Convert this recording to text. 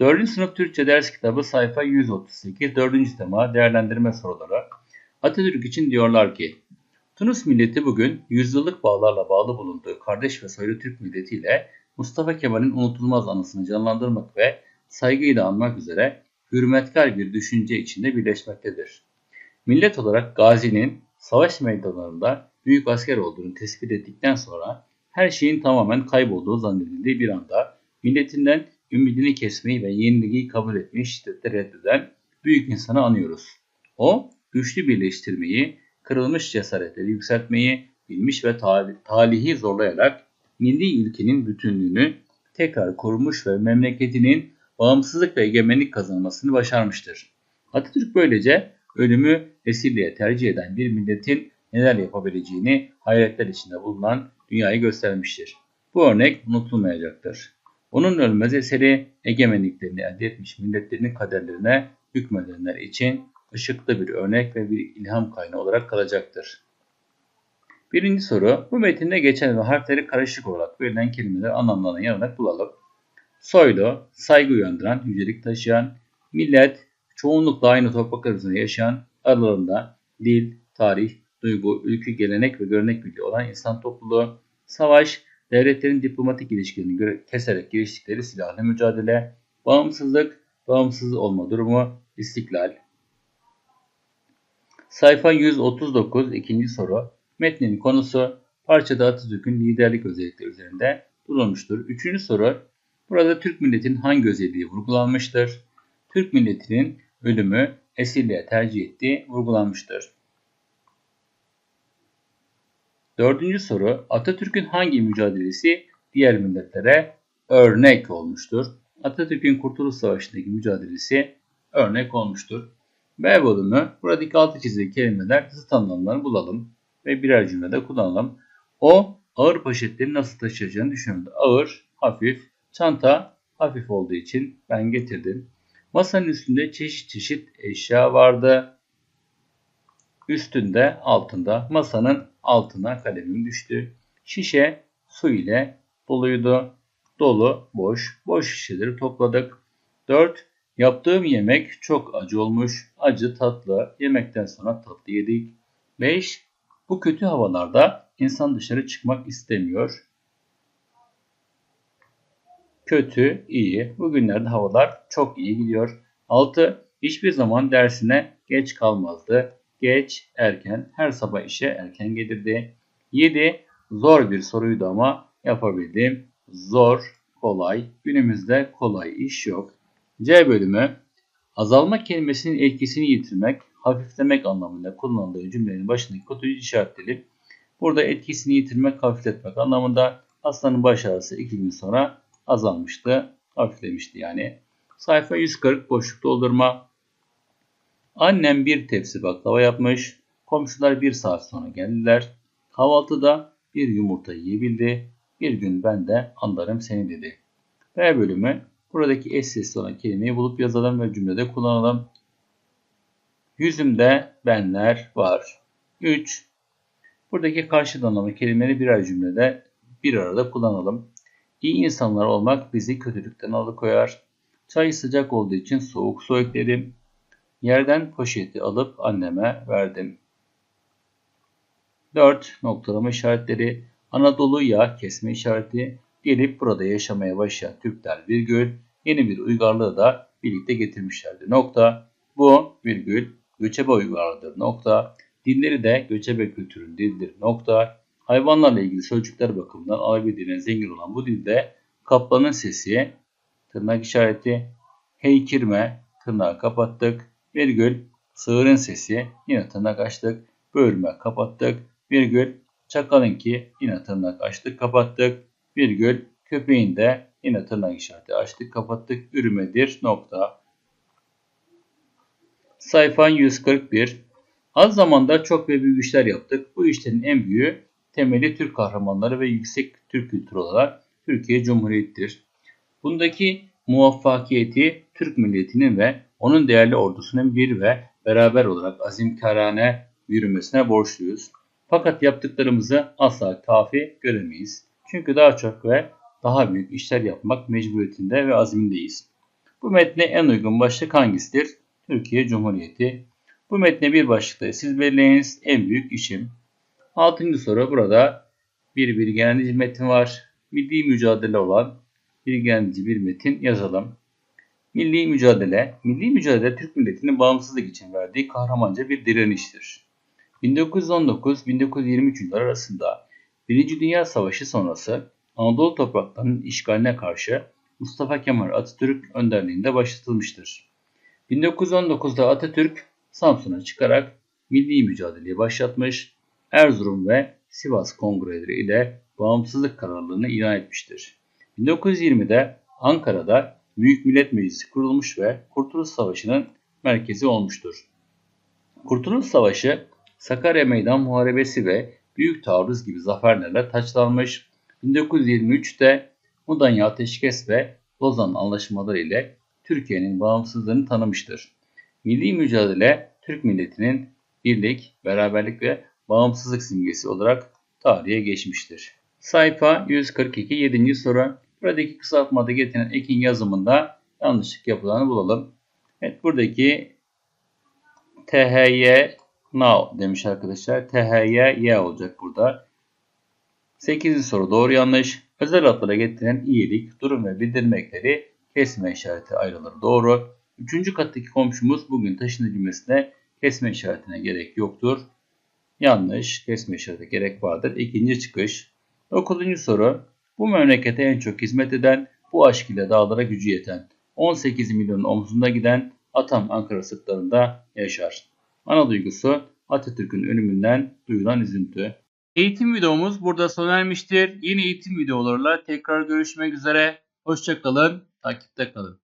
4. sınıf Türkçe ders kitabı sayfa 138 4. tema değerlendirme soruları. Atatürk için diyorlar ki Tunus milleti bugün yüzyıllık bağlarla bağlı bulunduğu kardeş ve soylu Türk milletiyle Mustafa Kemal'in unutulmaz anısını canlandırmak ve saygıyla anmak üzere hürmetkar bir düşünce içinde birleşmektedir. Millet olarak Gazi'nin savaş meydanlarında büyük asker olduğunu tespit ettikten sonra her şeyin tamamen kaybolduğu zannedildiği bir anda milletinden ümidini kesmeyi ve yeniliği kabul etmeyi şiddetle reddeden büyük insanı anıyoruz. O, güçlü birleştirmeyi, kırılmış cesaretleri yükseltmeyi bilmiş ve talihi zorlayarak milli ülkenin bütünlüğünü tekrar korumuş ve memleketinin bağımsızlık ve egemenlik kazanmasını başarmıştır. Atatürk böylece ölümü esirliğe tercih eden bir milletin neler yapabileceğini hayretler içinde bulunan dünyayı göstermiştir. Bu örnek unutulmayacaktır. Onun ölmez eseri egemenliklerini elde etmiş milletlerin kaderlerine hükmedenler için ışıklı bir örnek ve bir ilham kaynağı olarak kalacaktır. Birinci soru, bu metinde geçen ve harfleri karışık olarak verilen kelimeler anlamlarına yanarak bulalım. Soylu, saygı uyandıran, yücelik taşıyan, millet, çoğunlukla aynı toprak arasında yaşayan, aralarında dil, tarih, duygu, ülkü, gelenek ve görnek birliği olan insan topluluğu, savaş, devletlerin diplomatik ilişkilerini keserek giriştikleri silahlı mücadele, bağımsızlık, bağımsız olma durumu, istiklal. Sayfa 139 ikinci soru. Metnin konusu parçada Atatürk'ün liderlik özellikleri üzerinde durulmuştur. Üçüncü soru. Burada Türk milletinin hangi özelliği vurgulanmıştır? Türk milletinin ölümü esirliğe tercih ettiği vurgulanmıştır. Dördüncü soru Atatürk'ün hangi mücadelesi diğer milletlere örnek olmuştur? Atatürk'ün Kurtuluş Savaşı'ndaki mücadelesi örnek olmuştur. B bölümü buradaki altı çizili kelimeler zıt anlamlarını bulalım ve birer cümlede kullanalım. O ağır poşetleri nasıl taşıyacağını düşünüyordu. Ağır, hafif, çanta hafif olduğu için ben getirdim. Masanın üstünde çeşit çeşit eşya vardı. Üstünde, altında, masanın altına kalemim düştü. Şişe su ile doluydu. Dolu, boş, boş şişeleri topladık. 4. Yaptığım yemek çok acı olmuş. Acı, tatlı. Yemekten sonra tatlı yedik. 5. Bu kötü havalarda insan dışarı çıkmak istemiyor. Kötü, iyi. Bugünlerde havalar çok iyi gidiyor. 6. Hiçbir zaman dersine geç kalmazdı. Geç, erken, her sabah işe erken gelirdi. 7. Zor bir soruydu ama yapabildim. Zor, kolay. Günümüzde kolay iş yok. C bölümü azalma kelimesinin etkisini yitirmek, hafiflemek anlamında kullanıldığı cümlenin başındaki kutuyu işaretleyelim. Burada etkisini yitirmek, hafifletmek anlamında hastanın baş ağrısı 2 gün sonra azalmıştı, hafiflemişti yani. Sayfa 140 boşluk doldurma. Annem bir tepsi baklava yapmış. Komşular bir saat sonra geldiler. Kahvaltıda bir yumurta yiyebildi. Bir gün ben de anlarım seni dedi. B bölümü buradaki eş sesli olan kelimeyi bulup yazalım ve cümlede kullanalım. Yüzümde benler var. 3. Buradaki karşı anlamı kelimeleri birer cümlede bir arada kullanalım. İyi insanlar olmak bizi kötülükten alıkoyar. Çay sıcak olduğu için soğuk su ekledim. Yerden poşeti alıp anneme verdim. 4. Noktalama işaretleri Anadolu'ya kesme işareti gelip burada yaşamaya başlayan Türkler virgül yeni bir uygarlığı da birlikte getirmişlerdi. Nokta bu virgül göçebe uygarlığıdır. Nokta dilleri de göçebe kültürün dilidir. Nokta hayvanlarla ilgili sözcükler bakımından Arabi diline zengin olan bu dilde kaplanın sesi tırnak işareti heykirme tırnağı kapattık virgül sığırın sesi yine tırnak açtık bölme kapattık virgül çakalınki yine tırnak açtık kapattık virgül köpeğin de yine tırnak işareti açtık kapattık ürümedir nokta. Sayfa 141 Az zamanda çok ve büyük işler yaptık. Bu işlerin en büyüğü temeli Türk kahramanları ve yüksek Türk kültürü olarak Türkiye Cumhuriyeti'dir. Bundaki muvaffakiyeti Türk milletinin ve onun değerli ordusunun bir ve beraber olarak azimkarane yürümesine borçluyuz. Fakat yaptıklarımızı asla kafi göremeyiz. Çünkü daha çok ve daha büyük işler yapmak mecburiyetinde ve azmindeyiz. Bu metne en uygun başlık hangisidir? Türkiye Cumhuriyeti. Bu metne bir başlıkta siz belirleyiniz en büyük işim. Altıncı soru burada bir bilgilendirici metin var. Milli mücadele olan bilgilendirici bir metin yazalım. Milli mücadele, milli mücadele Türk milletinin bağımsızlık için verdiği kahramanca bir direniştir. 1919-1923 yılları arasında Birinci Dünya Savaşı sonrası Anadolu topraklarının işgaline karşı Mustafa Kemal Atatürk önderliğinde başlatılmıştır. 1919'da Atatürk Samsun'a çıkarak milli mücadeleyi başlatmış, Erzurum ve Sivas kongreleri ile bağımsızlık kararlılığını ilan etmiştir. 1920'de Ankara'da Büyük Millet Meclisi kurulmuş ve Kurtuluş Savaşı'nın merkezi olmuştur. Kurtuluş Savaşı, Sakarya Meydan Muharebesi ve Büyük Taarruz gibi zaferlerle taçlanmış. 1923'te Mudanya Ateşkes ve Lozan Anlaşmaları ile Türkiye'nin bağımsızlığını tanımıştır. Milli mücadele Türk milletinin birlik, beraberlik ve bağımsızlık simgesi olarak tarihe geçmiştir. Sayfa 142 7. soru. Buradaki kısaltmada getirilen ekin yazımında yanlışlık yapılanı bulalım. Evet buradaki THY now demiş arkadaşlar. THY y olacak burada. 8. soru doğru yanlış. Özel adlara getirilen iyilik, durum ve bildirmekleri kesme işareti ayrılır. Doğru. Üçüncü kattaki komşumuz bugün taşındı cümlesine kesme işaretine gerek yoktur. Yanlış. Kesme işareti gerek vardır. İkinci çıkış. Dokuzuncu soru. Bu memlekete en çok hizmet eden, bu aşk ile dağlara gücü yeten, 18 milyonun omzunda giden Atam Ankara sırtlarında yaşar. Ana duygusu Atatürk'ün ölümünden duyulan üzüntü. Eğitim videomuz burada sona ermiştir. Yeni eğitim videolarıyla tekrar görüşmek üzere. Hoşçakalın, takipte kalın.